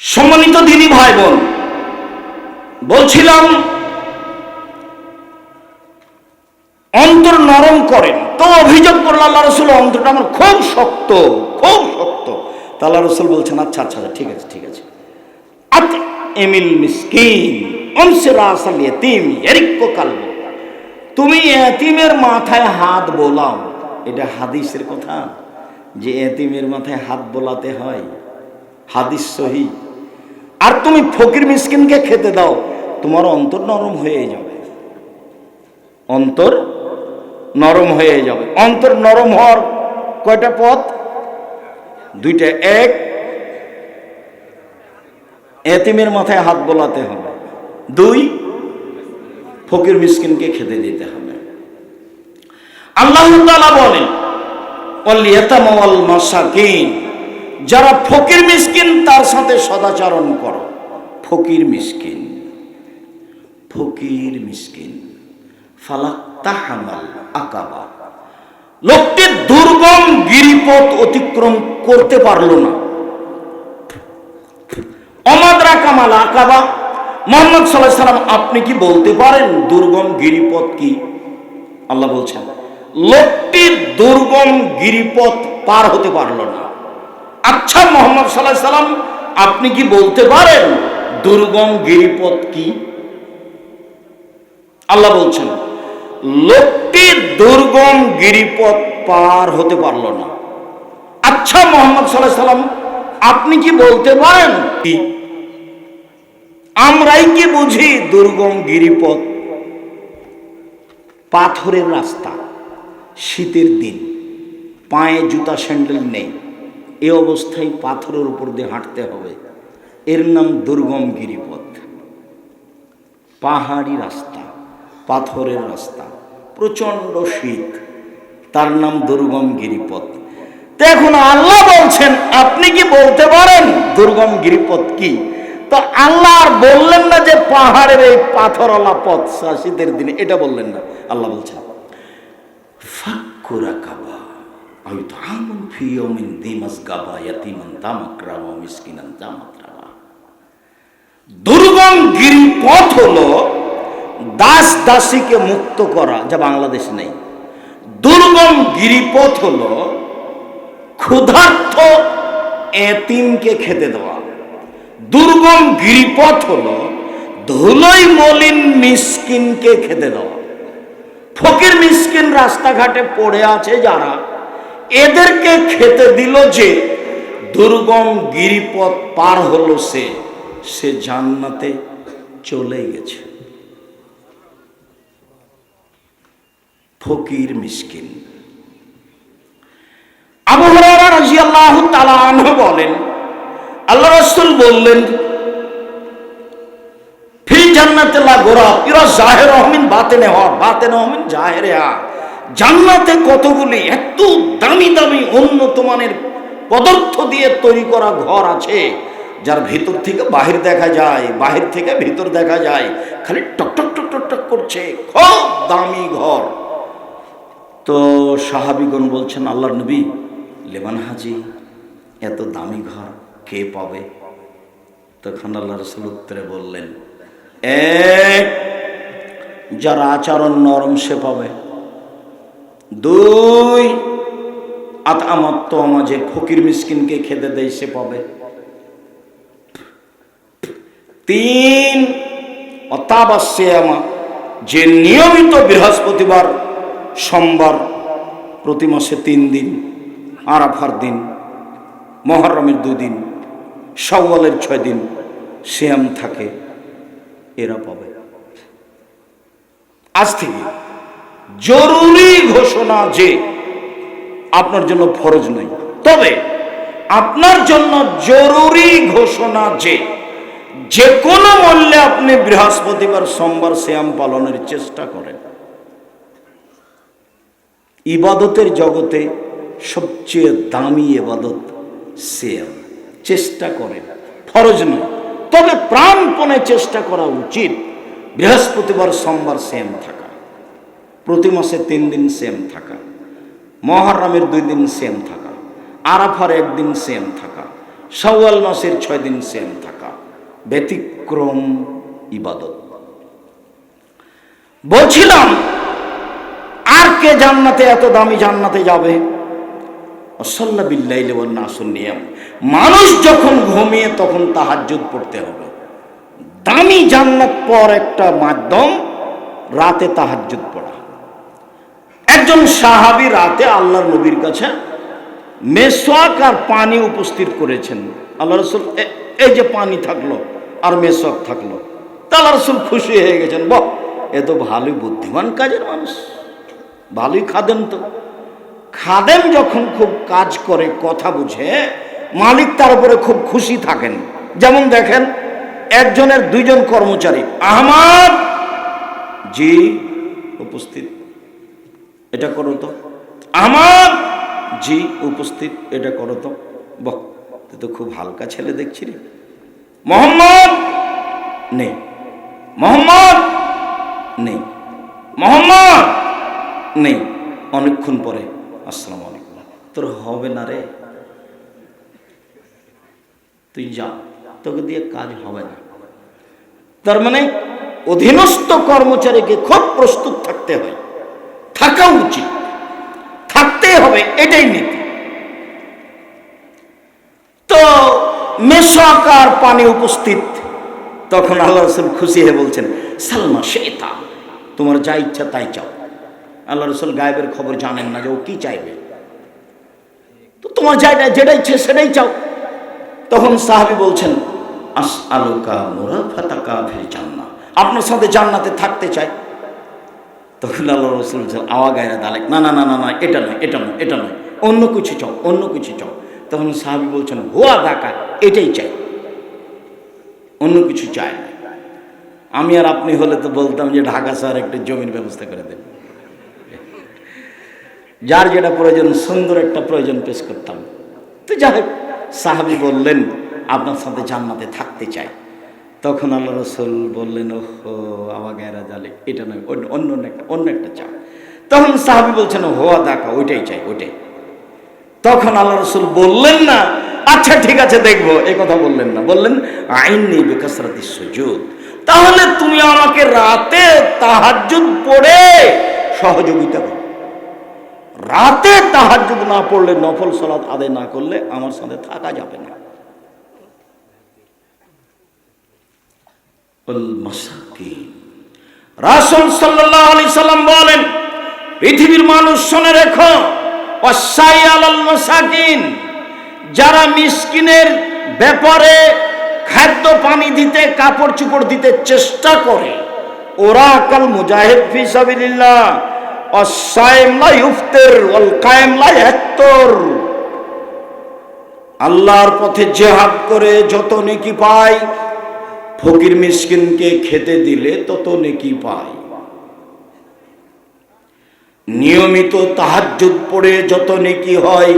সম্মানিত দিনী ভাই বোন বলছিলাম অন্তর নরম করেন। তো অভিযোগ করল আল্লাহ রসুল অন্তরটা আমার খুব শক্ত খুব শক্ত। তা আল্লাহ রসুল বলছেন আচ্ছা আচ্ছা আচ্ছা, ঠিক আছে ঠিক আছে। আত এমিল মিসকিন অনসিরা আসাল ইয়েতিম এরিক্কো কালব। তুমি এতিমের মাথায় হাত বোলাও। এটা হাদিসের কথা যে এতিমের মাথায় হাত বোলাতে হয়। হাদিস সহি। আর তুমি ফকির মিসকিনকে খেতে দাও, তোমার অন্তর নরম হয়ে যাবে। অন্তর নরম হয়ে যাবে। অন্তর নরম হওয়ার কয়টা পথ? দুইটা। এক, এতিমের মাথায় হাত বোলাতে হবে। দুই, ফকির মিসকিনকে খেতে দিতে হবে। আল্লাহ বলেন যারা ফকির মিসকিন, তার সাথে সদাচরণ করো। ফকির মিসকিন ফকির মিসকিন। আকাবা। লোকটি দুর্গম গিরিপথ অতিক্রম করতে পারল না। অমাদরা কামাল আকাবা। মোহাম্মদ সাল্লাহ সাল্লাম, আপনি কি বলতে পারেন দুর্গম গিরিপথ কি? আল্লাহ বলছেন, লোকটি দুর্গম গিরিপথ পার হতে পারল না। আচ্ছা মোহাম্মদ সাল্লাহ সাল্লাম, আপনি কি বলতে পারেন দুর্গম গিরিপথ কি? আল্লাহ বলছেন, লোকটি দুর্গম গিরিপথ পার হতে পারল না। আচ্ছা মোহাম্মদ সাল্লাহ সাল্লাম, আপনি কি বলতে পারেন? কি আমরাই কি বুঝি দুর্গম গিরিপথ পাথরের রাস্তা, শীতের দিন, পায়ে জুতা স্যান্ডেল নেই। এ অবস্থায় পাথরের উপর দিয়ে হাঁটতে হবে। এর নাম দুর্গম গিরিপথ। পাহাড়ি রাস্তা, পাথরের রাস্তা, প্রচণ্ড শীত। তার নাম দুর্গম গিরিপথ। এখন আল্লাহ বলছেন, আপনি কি বলতে পারেন দুর্গম গিরিপথ কি? তো আল্লাহ আর বললেন না যে পাহাড়ের এই পাথরওয়ালা পথ শীতের দিনে। এটা বললেন না, আল্লাহ বলছেন ফাক্কুরা কাবা আমি তো আমন ফিয়মিন দিমাস গাবা ইয়াতিমান দামাকরাবা মিসকিনান দামাকরাবা দুর্গম গিরিপথ হলো দাস দাসীকে মুক্ত করা, যা বাংলাদেশ নেই। দুর্গম গিরিপথ হলো ক্ষুধার্থ এতিমকে খেতে দেওয়া। দুর্গম গিরিপথ হলো ধুলোই মলিন মিসকিনকে খেতে দেওয়া। ফকির মিসকিন রাস্তাঘাটে পড়ে আছে যারা এদেরকে খেতে দিল যে দুর্গম গিরিপথ পার হলো সে সে জান্নাতে চলে গেছে। ফকির মিসকিন। আবু তাআলা বলেন, আল্লাহ রসুল বললেন ফিল জান্নাতে লা গোরা, ইরা জাহির রহমিন, বাতেনে হওয়া বাতেনে হমিন জাহেরে হা জান্নাতে কতগুলি এত দামি দামি উন্নত মানের পদার্থ দিয়ে তৈরি করা ঘর আছে, যার ভিতর থেকে বাহির দেখা যায়, বাহির থেকে ভিতর দেখা যায়, খালি টক টক টক টক করছে, খুব দামি ঘর। তো সাহাবিগণ বলছেন আল্লাহ নবী, লেবান হাজি, এত দামি ঘর কে পাবে? তখন আল্লাহ রসুল উত্তরে বললেন এক যার আচরণ নরম সে পাবে। দুই আত আমার তো আমাজে ফকির মিসকিনকে খেতে দেয়, সে পাবে। তিন অতাবাস্যে আমা যে নিয়মিত বৃহস্পতিবার, সোমবার, প্রতি মাসে তিন দিন, আরাফার দিন, মহরমের দুই দিন সওয়ালের ছয় দিন শ্যাম থাকে, এরা পাবে। আজ থেকে জরুরি ঘোষণা যে আপনার জন্য ফরজ নয়। তবে আপনার জন্য জরুরি ঘোষণা যে যে কোনো মূল্যে আপনি বৃহস্পতিবার সোমবার শ্যাম পালনের চেষ্টা করেন। ইবাদতের জগতে সবচেয়ে দামি এবাদত শ্যাম চেষ্টা করেন, ফরজ নয়। তবে প্রাণপণে চেষ্টা করা উচিত বৃহস্পতিবার সোমবার শ্যাম থাকা। প্রতি মাসে তিন দিন সেম থাকা। মহারামের দুই দিন সেম থাকা। আরাফার একদিন সেম থাকা। সওয়াল মাসের ছয় দিন সেম থাকা। ব্যতিক্রম ইবাদত। বলছিলাম, আর কে জান্নাতে এত দামি জান্নাতে যাবে? অসল্লা বিল্লাইলে নাসুন নিয়ম। মানুষ যখন ঘুমিয়ে তখন তাহাজ্জুদ পড়তে হবে। দামি জান্নাত পর একটা মাধ্যম, রাতে তাহাজ্জুদ পড়া। একজন সাহাবি রাতে আল্লাহর নবীর কাছে মেসোয়াক আর পানি উপস্থিত করেছেন। আল্লাহ রসুল এই যে পানি থাকল আর মেসোয়াক থাকল, তা আল্লাহ রসুল খুশি হয়ে গেছেন, বাহ, এ তো ভালোই বুদ্ধিমান কাজের মানুষ, ভালোই খাদেন তো। খাদেম যখন খুব কাজ করে, কথা বুঝে, মালিক তার উপরে খুব খুশি থাকেন। যেমন দেখেন, একজনের দুইজন কর্মচারী, আহমাদ জি, উপস্থিত। এটা করো তো। আমার? জি উপস্থিত এটা করো তো। বাহ তুই তো খুব হালকা ছেলে দেখছি রে। মোহাম্মদ? নেই। মোহাম্মদ? নেই। মোহাম্মদ? নেই অনেকক্ষণ পরে। আসসালামু আলাইকুম। তোর হবে না রে। তুই যা তোকে দিয়ে কাজ হবে না। তার মানে অধীনস্থ কর্মচারীকে খুব প্রস্তুত থাকতে হয়। থাকা উচিত। থাকতে হবে, এটাই নীতি। তো মেশাকার পানি উপস্থিত, তখন আল্লাহ রসুল খুশি হয়ে বলছেন, সালমা শেতা তোমার যা ইচ্ছা তাই চাও। আল্লাহ রসুল গায়েবের খবর জানেন না যে ও কি চাইবে। তো তোমার যাইটা যেটা ইচ্ছে সেটাই চাও। তখন সাহাবি বলছেন আস আলোকা মোরা ফাতাকা ফিল জান্না আপনার সাথে জান্নাতে থাকতে চাই। তখন আল্লাহ রসুল আওয়া গায়রা দালেক না না না না না এটা নয় এটা নয় এটা নয়, অন্য কিছু চাও, অন্য কিছু চাও। তখন সাহাবি বলছেন, হোয়া দাকা, এটাই চাই। অন্য কিছু চাই না। আমি আর আপনি হলে তো বলতাম যে ঢাকা শহরে একটা জমির ব্যবস্থা করে দেন। যার যেটা প্রয়োজন, সুন্দর একটা প্রয়োজন পেশ করতাম। তো যাই হোক, সাহাবি বললেন, আপনার সাথে জান্নাতে থাকতে চাই। তখন আল্লাহ রসুল বললেন, ওহো, আওয়া গায়রা জালে এটা নয়, অন্য- অন্য একটা অন্য একটা চাও তখন সাহাবি বলছেন, হোয়া দেখা ওইটাই চাই, ওইটাই। তখন আল্লাহ রসুল বললেন না আচ্ছা ঠিক আছে, দেখব। এই কথা বললেন না, বললেন, আইন আইনি বেকাসরাতি সুযোগ তাহলে তুমি আমাকে রাতে তাহাজ্জুদ পড়ে সহযোগিতা করো। রাতে তাহাজ্জুদ না পড়লে নফল সালাত আদায় না করলে আমার সাথে থাকা যাবে না। রাসুল সাল্লাহ বলেন, পৃথিবীর মানুষ শুনে রেখো অসাই যারা মিসকিনের ব্যাপারে খাদ্য পানি দিতে, কাপড় চুপড় দিতে চেষ্টা করে, ওরা কাল মুজাহিদ ফি সাবিলিল্লাহ অসাইম লা ইফতির ওয়াল কায়েম আল্লাহর পথে জেহাদ করে যত নেকি পায় ফকির মিসকিনকে খেতে দিলে তত নেকি পায়। নিয়মিত তাহাজ্জুদ পড়ে যত নেকি হয়,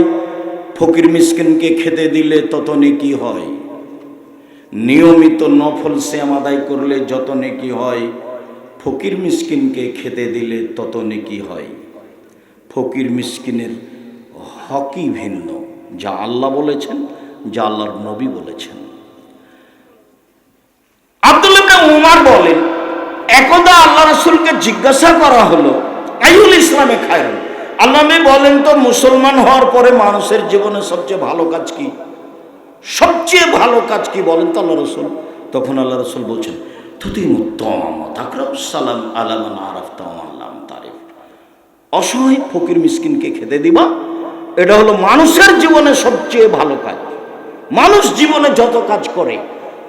ফকির মিসকিনকে খেতে দিলে তত নেকি হয়। নিয়মিত নফল শ্যাম আদায় করলে যত নেকি হয়, ফকির মিসকিনকে খেতে দিলে তত নেকি হয়। ফকির মিসকিনের হকি ভিন্ন, যা আল্লাহ বলেছেন, যা আল্লাহর নবী বলেছেন। উমার বলেন একদা আল্লাহ রাসূলকে জিজ্ঞাসা করা হলো আইউল ইসলামে খায়রুন? আল্লাহ বলেন তো, মুসলমান হওয়ার পরে মানুষের জীবনে সবচেয়ে ভালো কাজ কি? সবচেয়ে ভালো কাজ কি? বলেন তো আল্লাহ রসুল। তখন আল্লাহ রসুল বলছেন অসহায় ফকির মিসকিনকে খেতে দিবা। এটা হলো মানুষের জীবনে সবচেয়ে ভালো কাজ। মানুষ জীবনে যত কাজ করে,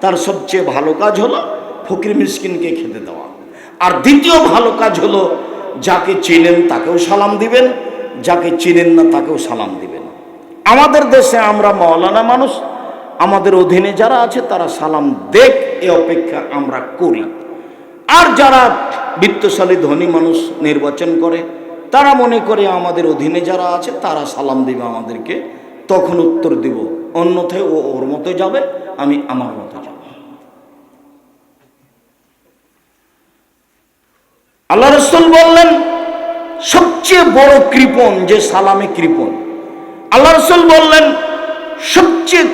তার সবচেয়ে ভালো কাজ হলো ফকির মিসকিনকে খেতে দেওয়া। আর দ্বিতীয় ভালো কাজ হলো, যাকে চেনেন তাকেও সালাম দিবেন, যাকে চেনেন না তাকেও সালাম দিবেন। আমাদের দেশে আমরা মৌলানা মানুষ, আমাদের অধীনে যারা আছে তারা সালাম দেখ, এ অপেক্ষা আমরা করি। আর যারা বিত্তশালী ধনী মানুষ নির্বাচন করে, তারা মনে করে আমাদের অধীনে যারা আছে তারা সালাম দিবে আমাদেরকে, তখন উত্তর দিব, অন্যথায় ও ওর মতো যাবে, আমি আমার মতো যাব। আল্লাহ রসুল বললেন, সবচেয়ে বড় কৃপণ যে সালামে কৃপণ। আল্লাহ রসুল বললেন, সবচেয়ে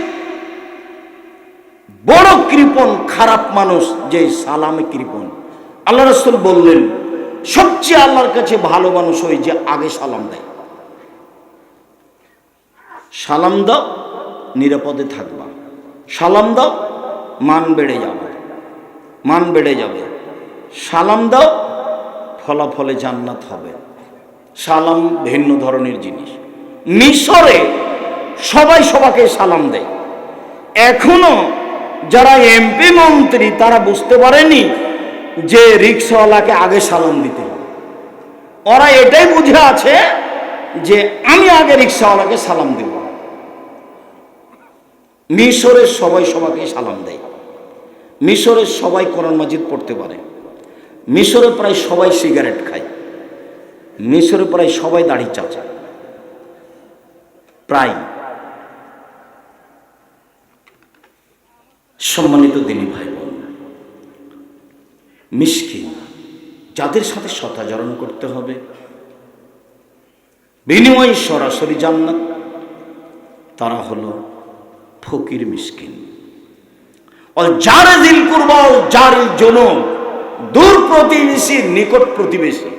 বড় কৃপণ খারাপ মানুষ যে সালামে কৃপণ। আল্লাহ রসুল বললেন, সবচেয়ে আল্লাহর কাছে ভালো মানুষ ওই যে আগে সালাম দেয়। সালাম দাও, নিরাপদে থাকবা। সালাম দাও, মান বেড়ে যাবে। মান বেড়ে যাবে। সালাম দাও ফলাফলে জান্নাত হবে। সালাম ভিন্ন ধরনের জিনিস। মিশরে সবাই সবাকে সালাম দেয়। এখনও যারা এমপি মন্ত্রী, তারা বুঝতে পারেনি যে রিক্সাওয়ালাকে আগে সালাম দিতে ওরা এটাই বুঝে আছে যে আমি আগে রিক্সাওয়ালাকে সালাম দেব। মিশরের সবাই সবাইকে সালাম দেয়। মিশরের সবাই কোরআন মাজিদ পড়তে পারে। মিশরে প্রায় সবাই সিগারেট খায়। মিশরে প্রায় সবাই দাড়ি চাচা। প্রায়। সম্মানিত দিনী ভাই বোন মিসকিন, যাদের সাথে সতাচরণ করতে হবে, বিনিময় সরাসরি জান্নাত, তারা হলো ফকির মিসকিন। অল যার দিল যার জনম দূর প্রতিবেশীর নিকট প্রতিবেশী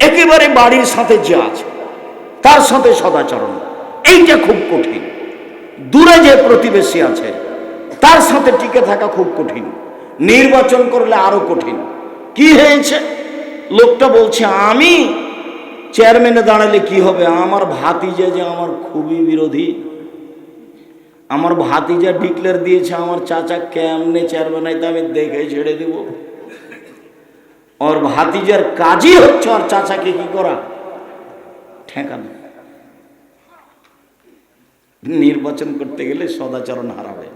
একেবারে বাড়ির সাথে যে আছে, তার সাথে সদাচরণ। এইটা খুব কঠিন। দূরে যে প্রতিবেশী আছে, তার সাথে টিকে থাকা খুব কঠিন। নির্বাচন করলে আরও কঠিন। কি হয়েছে? লোকটা বলছে, আমি চেয়ারম্যানে দাঁড়ালে কি হবে? আমার ভাতিজা যে আমার খুবই বিরোধী। আমার ভাতিজা ডিক্লেয়ার দিয়েছে, আমার চাচা কেমনে চেয়ারম্যান আমি দেখে ছেড়ে দেব। ওর ভাতিজার কাজই হচ্ছে ওর চাচাকে কি করা ঠেকানো নির্বাচন করতে গেলে সদাচরণ হারাবে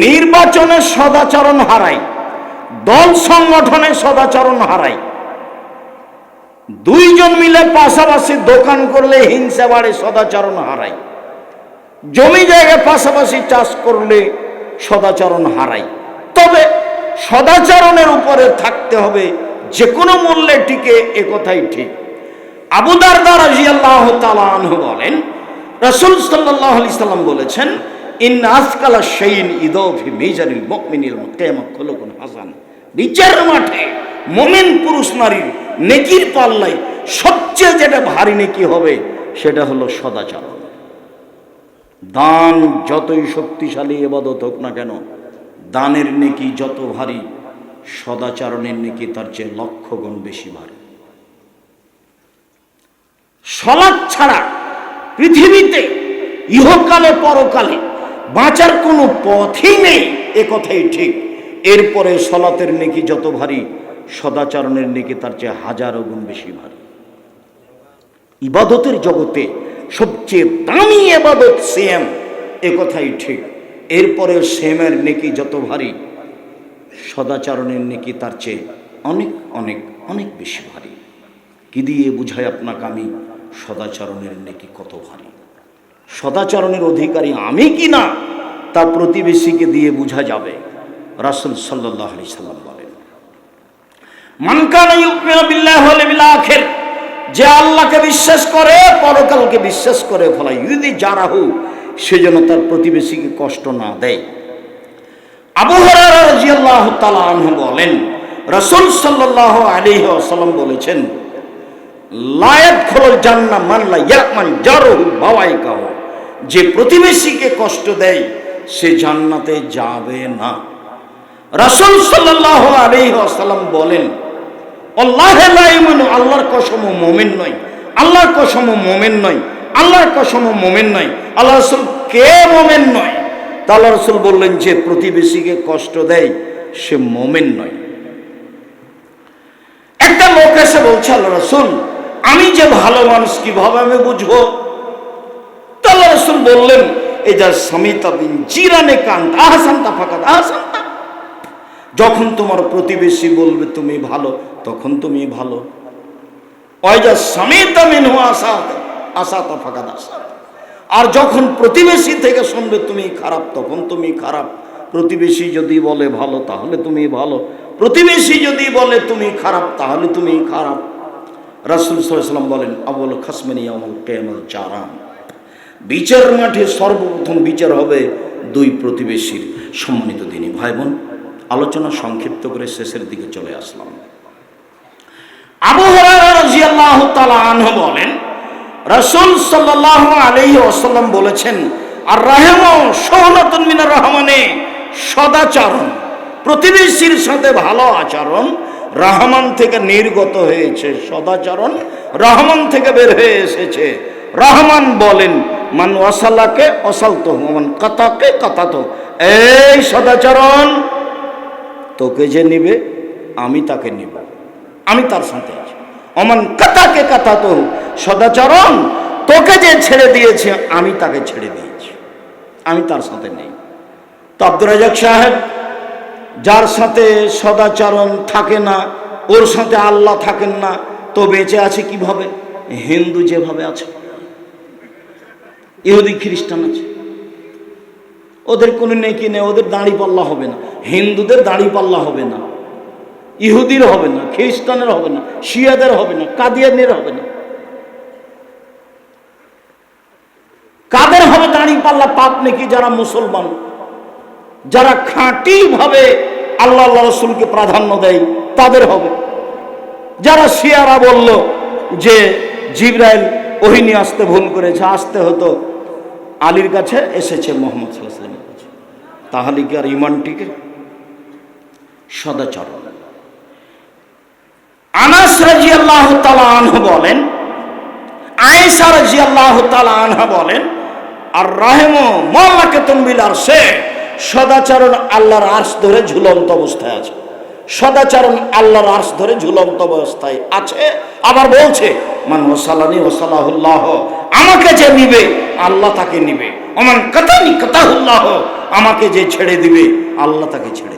নির্বাচনে সদাচরণ হারাই দল সংগঠনে সদাচরণ হারাই দুইজন মিলে পাশাপাশি দোকান করলে হিংসা বাড়ে সদাচরণ হারাই জমি জায়গায় পাশাপাশি চাষ করলে সদাচরণ হারাই তবে সদাচরণের উপরে থাকতে হবে যে কোনো মূল্যে টিকে এ কথাই ঠিক। আবুদার দ্বারা জিয়াল্লাহ তালাহ বলেন, রসুল সাল্লাহ আলি সাল্লাম বলেছেন ইন আজকালা সেইন ইদফি মেজারিল মকমিনিল কেমক খোলকুন হাসান। বিচার মাঠে মোমেন পুরুষ নারীর নেকির পাল্লাই সবচেয়ে যেটা ভারী নেকি হবে, সেটা হলো সদাচরণ। দান যতই শক্তিশালী এবাদত হোক না কেন দানের নেকি যত ভারী, সদাচরণের নেকি তার চেয়ে লক্ষ গুণ বেশি ভারী। সলাদ ছাড়া পৃথিবীতে ইহকালে পরকালে বাঁচার কোনো পথই নেই, এ কথাই ঠিক। এরপরে সলাতের নেকি যত ভারী, সদাচরণের নেকি তার চেয়ে হাজারো গুণ বেশি ভারী। ইবাদতের জগতে সবচেয়ে দামি এবাদত সেম এ কথাই ঠিক। এরপরে সেমের নেকি যত ভারী, সদাচরণের নেকি তার চেয়ে অনেক অনেক অনেক বেশি ভারী। কি দিয়ে বুঝাই আপনাকে আমি, সদাচরণের নেকি কত ভারী? সদাচরণের অধিকারী আমি কি না, তা প্রতিবেশীকে দিয়ে বোঝা যাবে, রাসুল সাল্লাহ আলি সাল্লাম বলেন। মানকানা ইউমিনু বিল্লাহি ওয়াল ইয়াউমিল আখির, যে আল্লাহকে বিশ্বাস করে, পরকালকে বিশ্বাস করে, ফলা ইউদি যারাহু সেজন্য তার প্রতিবেশীকে কষ্ট না দেয়। আবু হুরায়রা রাদিয়াল্লাহু তাআলা আনহু বলেন, রাসূল সাল্লাল্লাহু আলাইহি ওয়াসাল্লাম বলেছেন লায়াত খোল জান্না মানলা ইয়াকমান জারহু বাওয়াইকাও যে প্রতিবেশীকে কষ্ট দেয়, সে জান্নাতে যাবে না। রাসূল সাল্লাল্লাহু আলাইহি ওয়াসাল্লাম বলেন, আল্লাহ আল্লাহর কসম মুমিন নয়, আল্লাহর কসম মুমিন নয় আল্লাহর কসম মুমিন নয়। আল্লাহ রাসূল কে মুমিন নয়? তা আল্লাহ রাসূল বললেন, যে প্রতিবেশীকে কষ্ট দেয়, সে মুমিন নয়। একটা লোক এসে বলছে আল্লাহ রাসূল, আমি যে ভালো মানুষ, কীভাবে আমি বুঝব? তা আল্লাহ রাসূল বললেন এই যা সমিতা বিন জিরানে কান্ত, আহসান্তা ফাকাত আহসান্তা। যখন তোমার প্রতিবেশী বলবে, তুমি ভালো, তখন তুমি ভালো। যা সমিতা মিন আশা আশাতা ফাকাত আশা আর যখন প্রতিবেশী থেকে শুনবে তুমি খারাপ, তখন তুমি খারাপ। প্রতিবেশী যদি বলে ভালো, তাহলে তুমি ভালো। প্রতিবেশী যদি বলে তুমি খারাপ, তাহলে তুমি খারাপ। রাসুল সাল্লাম বলেন, আবুল খাসমিনী আমল কেমল চারাম বিচার মাঠে সর্বপ্রথম বিচার হবে দুই প্রতিবেশীর সম্মানিত দিনই ভাই বোন আলোচনা সংক্ষিপ্ত করে শেষের দিকে চলে আসলাম। আবু হুরায়রা রাদিয়াল্লাহু তাআলা আনহু বলেন রাসূল সাল্লাল্লাহু আলাইহি ওয়াসাল্লাম বলেছেন আর রাহম সহলাতুন রহমানে সদাচরণ, প্রতিবেশীর সাথে ভালো আচরণ, রহমান থেকে নির্গত হয়েছে সদাচরণ, রহমান থেকে বের হয়ে এসেছে। রহমান বলেন, মান ওয়াসালাকে অসালত মান কাতাকে কাতাত এই সদাচরণ তোকে যে নিবে, আমি তাকে নিব। আমি তার সাথে আছি। অমান কাতাকে কাতা তো সদাচরণ, তোকে যে ছেড়ে দিয়েছে, আমি তাকে ছেড়ে দিয়েছি। আমি তার সাথে নেই। তো আব্দুর রাজাক সাহেব, যার সাথে সদাচরণ থাকে না, ওর সাথে আল্লাহ থাকেন না, তো বেঁচে আছে কীভাবে? হিন্দু যেভাবে আছে। ইহুদি, খ্রিস্টান আছে। ওদের কোনো নেকি নেই, ওদের দাড়ি পাল্লা হবে না। হিন্দুদের দাড়ি পাল্লা হবে না। ইহুদির হবে না, খ্রিস্টানের হবে না, শিয়াদের হবে না, কাদিয়ানের হবে না। কাদের হবে দাড়ি পাল্লা পাপ নাকি যারা মুসলমান? যারা খাঁটি ভাবে আল্লাহ আল্লাহ রসুলকে প্রাধান্য দেয়, তাদের হবে। যারা শিয়ারা বলল যে, জিব্রাইল ওহিনী আসতে ভুল করেছে, আসতে হতো। আলীর কাছে এসেছে মোহাম্মদ সাল্লামের কাছে। তাহলে কি আর ইমান টিকে সদাচরণ। আনাস রাজি আল্লাহ আনহু বলেন, আয়েশা রাজি আল্লাহ আনহা বলেন, আর রাহেম মোল্লাকে তনবিল আর সে সদাচরণ আল্লাহর আর্শ ধরে ঝুলন্ত অবস্থায় আছে। সদাচরণ আল্লাহর আর্শ ধরে ঝুলন্ত অবস্থায় আছে। আবার বলছে, মান ওসালানি ওসালাহুল্লাহ, আমাকে যে নিবে, আল্লাহ তাকে নিবে। অমান কাতানি কাতাহুল্লাহ, আমাকে যে ছেড়ে দিবে, আল্লাহ তাকে ছেড়ে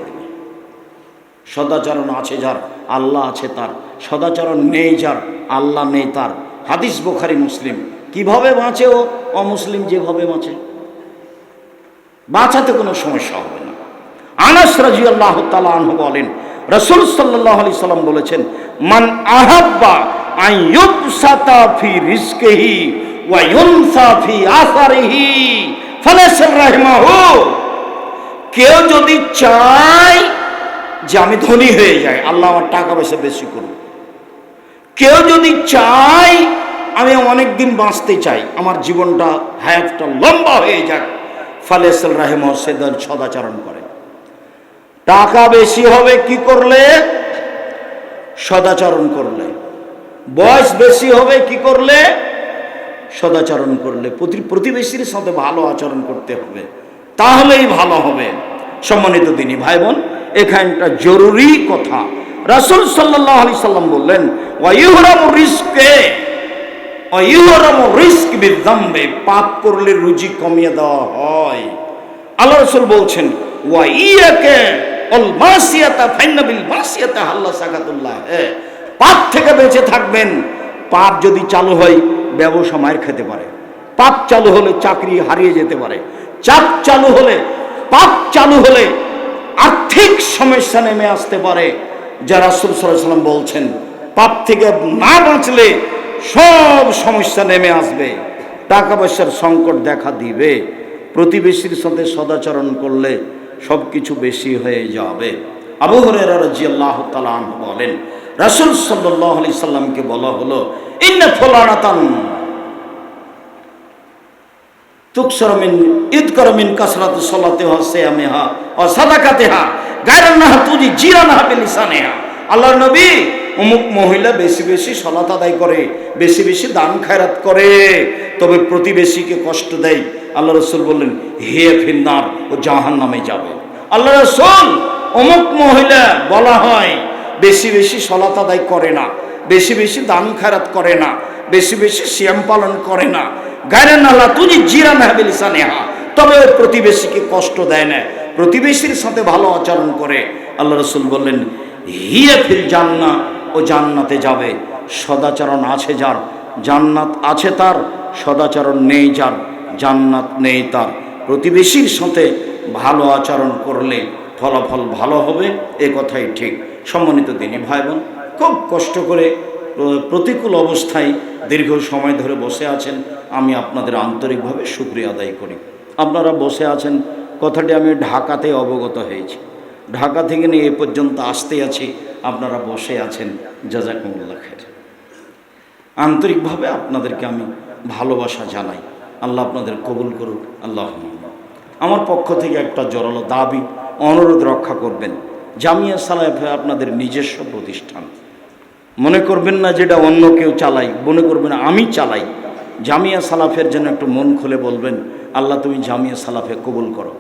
সদাচরণ আছে যার, আল্লাহ আছে তার। সদাচরণ নেই যার, আল্লাহ নেই তার। হাদিস বোখারি, মুসলিম। কীভাবে বাঁচে ও অমুসলিম যেভাবে বাঁচে? বাঁচাতে কোনো সমস্যা হবে না। আনাস রাজি আল্লাহ আনহু বলেন, রসুল সাল্লাহ আলি সাল্লাম বলেছেন, মান আহাব্বা কেউ যদি চায় যে আমি ধনী হয়ে যাই, আল্লাহ আমার টাকা পয়সা বেশি করুন কেউ যদি চায়, আমি অনেক দিন বাঁচতে চাই, আমার জীবনটা হায়াতটা লম্বা হয়ে যাক। ফালেসল রাহেম সেদন সদাচরণ করে। টাকা বেশি হবে কি করলে? সদাচরণ করলে। বয়স বেশি হবে কি করলে? সদাচরণ করলে। প্রতি- প্রতিবেশীর সাথে ভালো আচরণ করতে হবে। তাহলেই ভালো হবে। সম্মানিত দিনী ভাই বোন এখানটা জরুরি কথা। রাসুল সাল্লাহ আলি সাল্লাম বললেন রিস্কে পাপ করলে রুজি কমিয়ে দেওয়া হয়। আল্লাহ রসুল বলছেন অল ফাইনাবিল পাপ থেকে বেঁচে থাকবেন। পাপ যদি চালু হয়, ব্যবসা মায়ের খেতে পারে। পাপ চালু হলে চাকরি হারিয়ে যেতে পারে। চাপ চালু হলে পাপ চালু হলে আর্থিক সমস্যা নেমে আসতে পারে। যারা সাল্লাম বলছেন, পাপ থেকে না বাঁচলে সব সমস্যা নেমে আসবে। টাকা পয়সার সংকট দেখা দিবে। প্রতিবেশীর সাথে সদাচরণ করলে সব কিছু বেশি হয়ে যাবে। আবু তালান বলেন, রাসুল সাল্লাহ আলি সাল্লামকে বলা হলো, ইন্না ফলানাতান তুকসরমিন ঈদ করমিন সলাতে হা সেয়ামে হা হা গায়রান না তুজি জিরা না বিলিসানে অমুক মহিলা বেশি বেশি আদায় করে, বেশি বেশি করে, তবে প্রতিবেশীকে কষ্ট দেয়। আল্লাহ রসুল বললেন, হে ফিন্নার, ও জাহান নামে যাবে। আল্লাহ রসুল অমুক মহিলা বলা হয়, বেশি বেশি সলাত আদায় করে না, বেশি বেশি দান খায়রাত করে না, বেশি বেশি সিয়াম পালন করে না গায়রান আল্লাহ তুই জিরা মেহাবিলিসা তবে ওই প্রতিবেশীকে কষ্ট দেয় না। প্রতিবেশীর সাথে ভালো আচরণ করে। আল্লাহ রসুল বললেন, হিয়ে ফিল জান্না, ও জান্নাতে যাবে। সদাচরণ আছে যার, জান্নাত আছে তার, সদাচরণ নেই যার, জান্নাত নেই তার। প্রতিবেশীর সাথে ভালো আচরণ করলে ফলাফল ভালো হবে, এ কথাই ঠিক। সম্মানিত দিনী ভাই বোন খুব কষ্ট করে প্রতিকূল অবস্থায় দীর্ঘ সময় ধরে বসে আছেন, আমি আপনাদের আন্তরিকভাবে শুক্রিয়া আদায় করি। আপনারা বসে আছেন, কথাটি আমি ঢাকাতে অবগত হয়েছি। ঢাকা থেকে নিয়ে এ পর্যন্ত আসতে আছি, আপনারা বসে আছেন, জাজাকুমুল্লাহ খের। আন্তরিকভাবে আপনাদেরকে আমি ভালোবাসা জানাই। আল্লাহ আপনাদের কবুল করুক, আল্লাহ আমার পক্ষ থেকে একটা জোরালো দাবি, অনুরোধ রক্ষা করবেন। জামিয়া সালাফে আপনাদের নিজস্ব প্রতিষ্ঠান। মনে করবেন না যেটা অন্য কেউ চালাই মনে করবেন আমি চালাই। জামিয়া সালাফের জন্য একটু মন খুলে বলবেন, আল্লাহ তুমি জামিয়া সালাফে কবুল করো।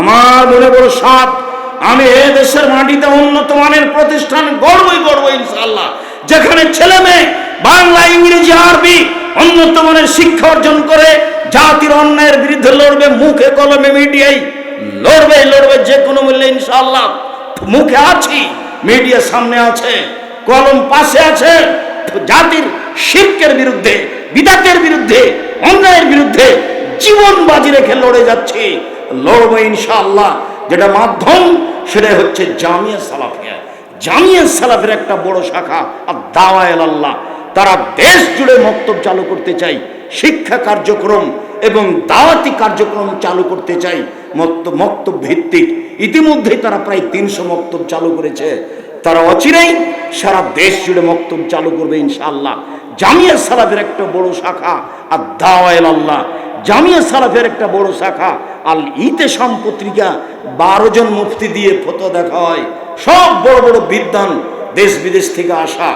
আমার মনে বড় সাপ, আমি এ দেশের মাটিতে উন্নত মানের প্রতিষ্ঠান গড়বই গড়বই ইনশাল্লাহ যেখানে ছেলে মেয়ে বাংলা, ইংরেজি, আরবি উন্নত মানের শিক্ষা অর্জন করে, জাতির অন্যায়ের বিরুদ্ধে লড়বে, মুখে কলমে মিডিয়ায় লড়বে লড়বে যে কোনো মূল্যে ইনশাআল্লাহ। মুখে আছি, মিডিয়া সামনে আছে। কলম পাশে আছে জাতির শিল্পের বিরুদ্ধে, বিদাতের বিরুদ্ধে, অন্যায়ের বিরুদ্ধে জীবন বাজি রেখে লড়ে যাচ্ছি। লড়বো ইনশাআল্লাহ। যেটা মাধ্যম সেটা হচ্ছে জামিয়া সালাফিয়া। জামিয়া সালাফের একটা বড় শাখা, আর দাওয়ায় আল্লাহ। তারা দেশ জুড়ে মক্তব চালু করতে চাই, শিক্ষা কার্যক্রম এবং দাওয়াতি কার্যক্রম চালু করতে চাই, মক্ত মক্তব ভিত্তিক। ইতিমধ্যেই তারা প্রায় তিনশো মক্তব চালু করেছে। তারা অচিরেই সারা দেশ জুড়ে মক্তব চালু করবে ইনশাআল্লাহ। জামিয়া সালাফের একটা বড় শাখা আর দাওয়াল আল্লাহ জামিয়া সালাফের একটা বড় শাখা আল ইতেসাম পত্রিকা বারো জন মুফতি দিয়ে ফতো দেখা হয়। সব বড় বড় বিদ্যান দেশ বিদেশ থেকে আসা।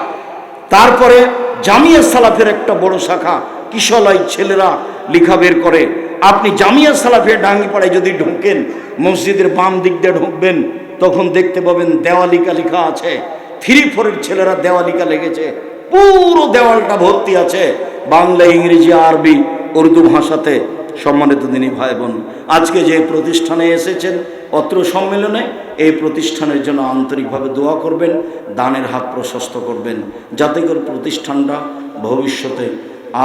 তারপরে জামিয়া সালাফের একটা বড় শাখা, কিশলয় ছেলেরা লিখা বের করে। আপনি জামিয়া সালাফের ডাঙ্গিপাড়ায় যদি ঢুকেন, মসজিদের বাম দিক দিয়ে ঢুকবেন তখন দেখতে পাবেন দেওয়ালিকা লেখা আছে। থ্রি ফোরের ছেলেরা দেওয়ালিকা লেগেছে। পুরো দেওয়ালটা ভর্তি আছে। বাংলা, ইংরেজি, আরবি, উর্দু ভাষাতে সম্মানিত দিনী ভাই বোন আজকে যে প্রতিষ্ঠানে এসেছেন অত্র সম্মেলনে, এই প্রতিষ্ঠানের জন্য আন্তরিকভাবে দোয়া করবেন, দানের হাত প্রশস্ত করবেন, যাতে করে প্রতিষ্ঠানটা ভবিষ্যতে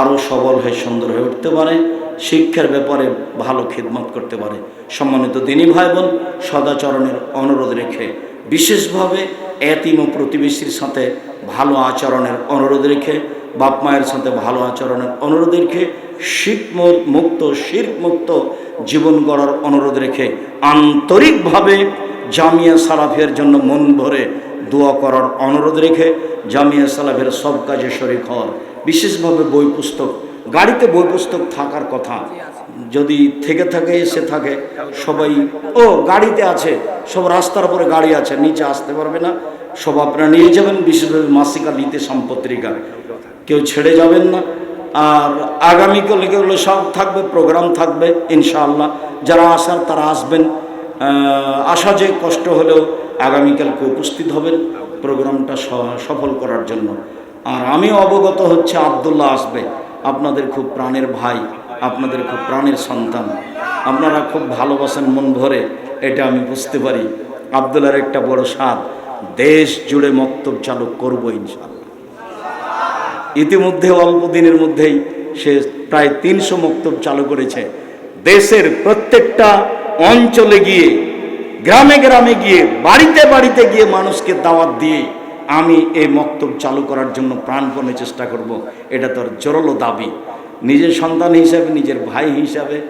আরও সবল হয়ে, সুন্দর হয়ে উঠতে পারে। শিক্ষার ব্যাপারে ভালো খিদমত করতে পারে। সম্মানিত দিনী ভাই বোন সদাচরণের অনুরোধ রেখে বিশেষভাবে এতিম ও প্রতিবেশীর সাথে ভালো আচরণের অনুরোধ রেখে, বাপ মায়ের সাথে ভালো আচরণের অনুরোধ রেখে শিখ মুক্ত শির মুক্ত জীবন গড়ার অনুরোধ রেখে আন্তরিকভাবে জামিয়া সালাফের জন্য মন ভরে দোয়া করার অনুরোধ রেখে জামিয়া সালাফের সব কাজে শরিক হওয়ার বিশেষভাবে বই পুস্তক গাড়িতে বই পুস্তক থাকার কথা। যদি থেকে থাকে, এসে থাকে, সবাই, ও, গাড়িতে আছে, সব রাস্তার উপরে গাড়ি আছে, নিচে আসতে পারবে না। সব আপনারা নিয়ে যাবেন, বিশেষভাবে মাসিকা নিতে সম্পত্রিকা কেউ ছেড়ে যাবেন না। আর আগামীকাল এগুলো সব থাকবে, প্রোগ্রাম থাকবে, ইনশাআল্লাহ। যারা আসার তারা আসবেন। আসা যে কষ্ট হলেও আগামীকালকে উপস্থিত হবেন প্রোগ্রামটা সফল করার জন্য। আর আমি অবগত হচ্ছে, আবদুল্লাহ আসবে। আপনাদের খুব প্রাণের ভাই, আপনাদের খুব প্রাণের সন্তান। আপনারা খুব ভালোবাসেন মন ভরে, এটা আমি বুঝতে পারি। আবদুল্লার একটা বড় স্বাদ, দেশ জুড়ে মক্তব চালু করব ইনশাল্লাহ ইতিমধ্যে, অল্প দিনের মধ্যেই সে প্রায় তিনশো মক্তব চালু করেছে। দেশের প্রত্যেকটা অঞ্চলে গিয়ে, গ্রামে গ্রামে গিয়ে, বাড়িতে বাড়িতে গিয়ে মানুষকে দাওয়াত দিয়ে আমি এই মক্তব চালু করার জন্য প্রাণপণে চেষ্টা করব। এটা তোর জোরালো দাবি। নিজের সন্তান হিসাবে, নিজের ভাই হিসাবে,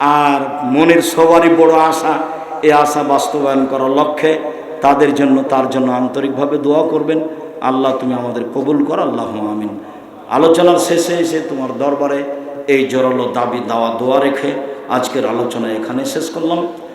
আর মনের সবারই বড় আশা এই আশা বাস্তবায়ন করার লক্ষ্যে তাদের জন্য, তার জন্য আন্তরিকভাবে দোয়া করবেন। আল্লাহ তুমি আমাদের কবুল কর, আল্লাহ আমিন। আলোচনার শেষে এসে তোমার দরবারে এই জোরালো দাবি, দাওয়া, দোয়া রেখে আজকের আলোচনা এখানে শেষ করলাম।